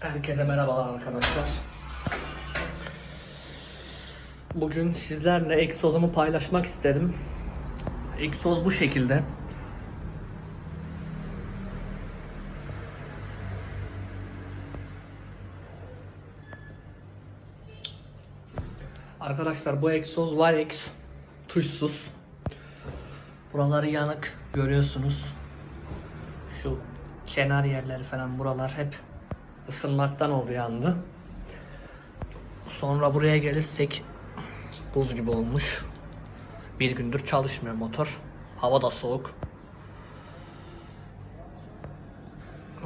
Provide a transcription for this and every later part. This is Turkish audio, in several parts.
Herkese merhabalar arkadaşlar. Bugün sizlerle egzozumu paylaşmak istedim. Egzoz bu şekilde. Arkadaşlar bu egzoz Varex tuşsuz. Buraları yanık görüyorsunuz. Şu kenar yerleri falan buralar hep ısınmaktan oldu yandı. Sonra buraya gelirsek buz gibi olmuş. Bir gündür çalışmıyor motor. Hava da soğuk.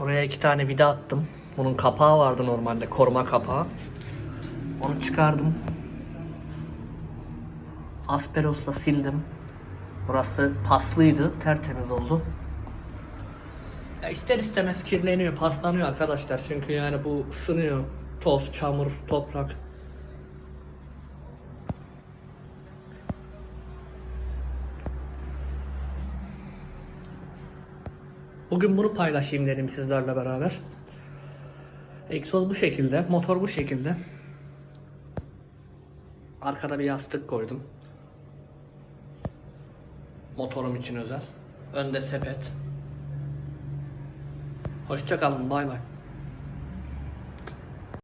Oraya iki tane vida attım. Bunun kapağı vardı normalde koruma kapağı. Onu çıkardım. Asperos'la sildim. Burası paslıydı, tertemiz oldu. Ya ister istemez kirleniyor, paslanıyor arkadaşlar. Çünkü yani bu ısınıyor. Toz, çamur, toprak. Bugün bunu paylaşayım dedim sizlerle beraber. Egzoz bu şekilde, motor bu şekilde. Arkada bir yastık koydum. Motorum için özel. Önde sepet. Hoşça kalın, bay bay.